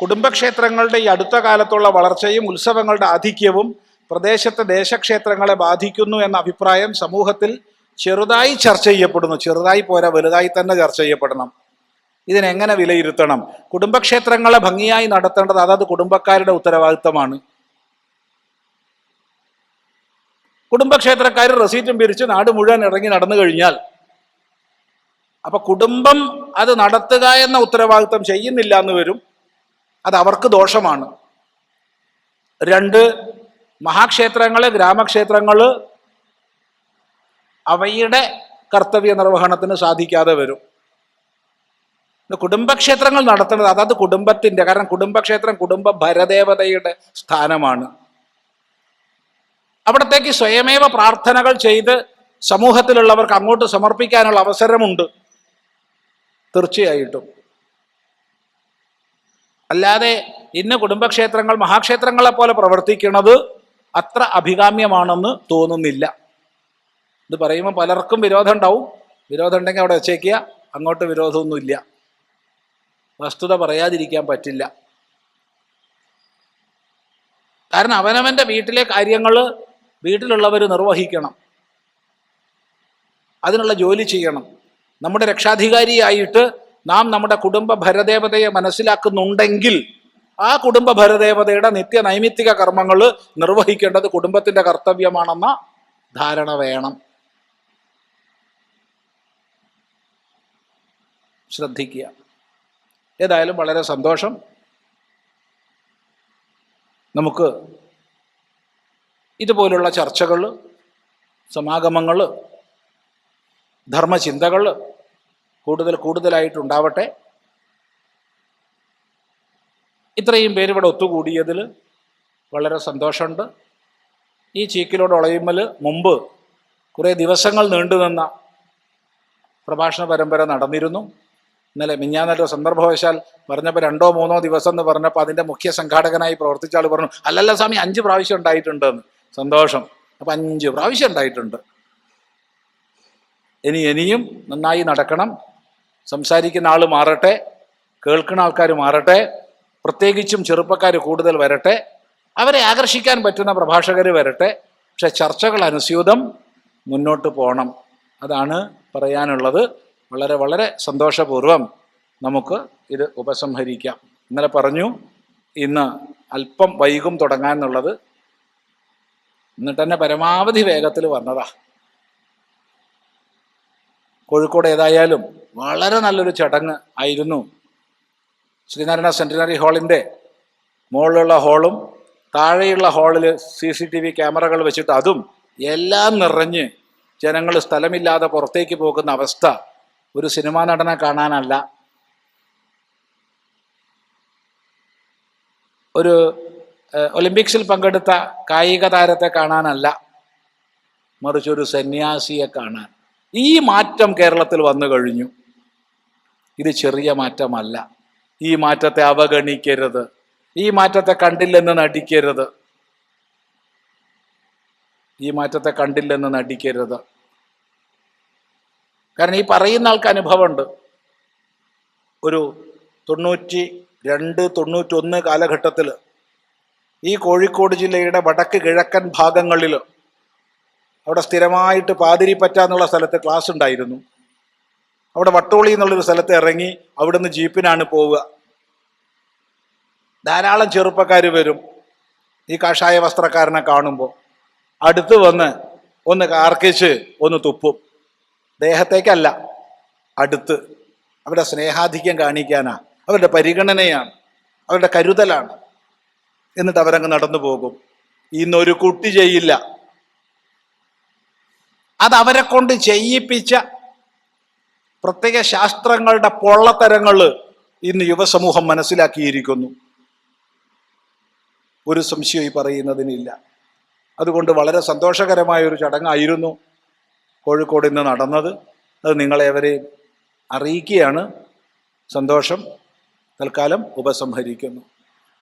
കുടുംബക്ഷേത്രങ്ങളുടെ ഈ അടുത്ത കാലത്തുള്ള വളർച്ചയും ഉത്സവങ്ങളുടെ ആധിക്യവും പ്രദേശത്തെ ദേശക്ഷേത്രങ്ങളെ ബാധിക്കുന്നു എന്ന അഭിപ്രായം സമൂഹത്തിൽ ചെറുതായി ചർച്ച ചെയ്യപ്പെടുന്നു. ചെറുതായി പോരാ വലുതായി തന്നെ ചർച്ച ചെയ്യപ്പെടണം. ഇതിനെങ്ങനെ വിലയിരുത്തണം? കുടുംബക്ഷേത്രങ്ങളെ ഭംഗിയായി നടത്തേണ്ടത് അതത് കുടുംബക്കാരുടെ ഉത്തരവാദിത്തമാണ്. കുടുംബക്ഷേത്രക്കാർ റെസീറ്റും പിരിച്ച് നാട് മുഴുവൻ ഇറങ്ങി നടന്നു കഴിഞ്ഞാൽ അപ്പൊ കുടുംബം അത് നടത്തുക എന്ന ഉത്തരവാദിത്വം ചെയ്യുന്നില്ല എന്ന് വരും. അത് അവർക്ക് ദോഷമാണ്. രണ്ട് മഹാക്ഷേത്രങ്ങൾ ഗ്രാമക്ഷേത്രങ്ങൾ അവയുടെ കർത്തവ്യ നിർവഹണത്തിന് സാധിക്കാതെ വരും. കുടുംബക്ഷേത്രങ്ങൾ നടത്തുന്നത് അതാത് കുടുംബത്തിന്റെ കാരണം കുടുംബക്ഷേത്രം കുടുംബ ഭരദേവതയുടെ സ്ഥാനമാണ്. അവിടത്തേക്ക് സ്വയമേവ പ്രാർത്ഥനകൾ ചെയ്ത് സമൂഹത്തിലുള്ളവർക്ക് അങ്ങോട്ട് സമർപ്പിക്കാനുള്ള അവസരമുണ്ട്. തീർച്ചയായിട്ടും. അല്ലാതെ ഇന്ന് കുടുംബക്ഷേത്രങ്ങൾ മഹാക്ഷേത്രങ്ങളെ പോലെ പ്രവർത്തിക്കുന്നത് അത്ര അഭികാമ്യമാണെന്ന് തോന്നുന്നില്ല. ഇത് പറയുമ്പോൾ പലർക്കും വിരോധം ഉണ്ടാവും വിരോധം ഉണ്ടെങ്കിൽ അവിടെ വെച്ചേക്കുക. അങ്ങോട്ട് വിരോധമൊന്നുമില്ല. വസ്തുത പറയാതിരിക്കാൻ പറ്റില്ല. കാരണം അവനവന്റെ വീട്ടിലെ കാര്യങ്ങൾ വീട്ടിലുള്ളവർ നിർവഹിക്കണം. അതിനുള്ള ജോലി ചെയ്യണം. നമ്മുടെ രക്ഷാധികാരിയായിട്ട് നാം നമ്മുടെ കുടുംബ ഭരദേവതയെ മനസ്സിലാക്കുന്നുണ്ടെങ്കിൽ ആ കുടുംബ ഭരദേവതയുടെ നിത്യ നൈമിത്തിക കർമ്മങ്ങൾ നിർവഹിക്കേണ്ടത് കുടുംബത്തിന്റെ കർത്തവ്യമാണെന്ന ധാരണ വേണം. ശ്രദ്ധിക്കുക. ഏതായാലും വളരെ സന്തോഷം. നമുക്ക് ഇതുപോലുള്ള ചർച്ചകൾ സമാഗമങ്ങൾ ധർമ്മചിന്തകൾ കൂടുതൽ കൂടുതലായിട്ടുണ്ടാവട്ടെ. ഇത്രയും പേരിവിടെ ഒത്തുകൂടിയതിൽ വളരെ സന്തോഷമുണ്ട്. ഈ ചീക്കിലോട് ഒളയുമ്മൽ മുമ്പ് കുറേ ദിവസങ്ങൾ നീണ്ടുനിന്ന പ്രഭാഷണ പരമ്പര നടന്നിരുന്നു. ഇന്നലെ മിഞ്ഞാന്നൊരു സന്ദർഭവശാൽ പറഞ്ഞപ്പോൾ രണ്ടോ മൂന്നോ ദിവസം എന്ന് പറഞ്ഞപ്പോൾ അതിന്റെ മുഖ്യ സംഘാടകനായി പ്രവർത്തിച്ച ആൾ പറഞ്ഞു അല്ലല്ല സ്വാമി അഞ്ച് പ്രാവശ്യം ഉണ്ടായിട്ടുണ്ടെന്ന്. സന്തോഷം. അപ്പം അഞ്ച് പ്രാവശ്യം ഉണ്ടായിട്ടുണ്ട്. ഇനി ഇനിയും നന്നായി നടക്കണം. സംസാരിക്കുന്ന ആൾ മാറട്ടെ. കേൾക്കുന്ന ആൾക്കാർ മാറട്ടെ. പ്രത്യേകിച്ചും ചെറുപ്പക്കാർ കൂടുതൽ വരട്ടെ. അവരെ ആകർഷിക്കാൻ പറ്റുന്ന പ്രഭാഷകർ വരട്ടെ. പക്ഷെ ചർച്ചകൾ അനുസ്യൂതം മുന്നോട്ട് പോകണം അതാണ് പറയാനുള്ളത്. വളരെ വളരെ സന്തോഷപൂർവം നമുക്ക് ഇത് ഉപസംഹരിക്കാം. ഇന്നലെ പറഞ്ഞു ഇന്ന് അല്പം വൈകും തുടങ്ങാൻ എന്നുള്ളത്. എന്നിട്ട് തന്നെ പരമാവധി വേഗത്തിൽ വന്നതാ. കോഴിക്കോട് ഏതായാലും വളരെ നല്ലൊരു ചടങ്ങ് ആയിരുന്നു. ശ്രീനാരായണ സെന്റിനറി ഹാളിന്റെ മുകളിലുള്ള ഹാളും താഴെയുള്ള ഹാളിൽ സി സി ടി വി ക്യാമറകൾ വെച്ചിട്ട് അതും എല്ലാം നിറഞ്ഞ് ജനങ്ങൾ സ്ഥലമില്ലാതെ പുറത്തേക്ക് പോകുന്ന അവസ്ഥ ഒരു സിനിമാ നടനെ കാണാനല്ല. ഒരു ഒളിമ്പിക്സിൽ പങ്കെടുത്ത കായിക താരത്തെ കാണാനല്ല. മറിച്ച് ഒരു സന്യാസിയെ കാണാൻ. ഈ മാറ്റം കേരളത്തിൽ വന്നു കഴിഞ്ഞു. ഇത് ചെറിയ മാറ്റമല്ല. ഈ മാറ്റത്തെ അവഗണിക്കരുത്. ഈ മാറ്റത്തെ കണ്ടില്ലെന്ന് നടിക്കരുത്. ഈ മാറ്റത്തെ കണ്ടില്ലെന്ന് നടിക്കരുത്. കാരണം ഈ പറയുന്ന ആൾക്ക് അനുഭവമുണ്ട്. ഒരു തൊണ്ണൂറ്റി രണ്ട് തൊണ്ണൂറ്റൊന്ന് കാലഘട്ടത്തിൽ ഈ കോഴിക്കോട് ജില്ലയുടെ വടക്ക് കിഴക്കൻ ഭാഗങ്ങളിൽ അവിടെ സ്ഥിരമായിട്ട് പാതിരിപ്പറ്റ എന്നുള്ള സ്ഥലത്ത് ക്ലാസ് ഉണ്ടായിരുന്നു. അവിടെ വട്ടോളി എന്നുള്ളൊരു സ്ഥലത്ത് ഇറങ്ങി അവിടുന്ന് ജീപ്പിനാണ് പോവുക. ധാരാളം ചെറുപ്പക്കാർ വരും ഈ കാഷായ വസ്ത്രക്കാരനെ കാണുമ്പോൾ അടുത്ത് വന്ന് ഒന്ന് കാർക്കിച്ച് ഒന്ന് തുപ്പും. ദേഹത്തേക്കല്ല അടുത്ത്. അവരുടെ സ്നേഹാധിക്യം കാണിക്കാനാ. അവരുടെ പരിഗണനയാണ്. അവരുടെ കരുതലാണ്. എന്നിട്ട് അവരങ്ങ് നടന്നു പോകും. ഇന്നൊരു കുട്ടി ചെയ്യില്ല. അത് അവരെ കൊണ്ട് ചെയ്യിപ്പിച്ച പ്രത്യേക ശാസ്ത്രങ്ങളുടെ പൊള്ളത്തരങ്ങൾ ഇന്ന് യുവസമൂഹം മനസ്സിലാക്കിയിരിക്കുന്നു. ഒരു സംശയം ഈ പറയുന്നതിനില്ല. അതുകൊണ്ട് വളരെ സന്തോഷകരമായ ഒരു ചടങ്ങായിരുന്നു കോഴിക്കോട് ഇന്ന് നടന്നത്. അത് നിങ്ങളെവരെയും അറിയിക്കുകയാണ്. സന്തോഷം തൽക്കാലം ഉപസംഹരിക്കുന്നു.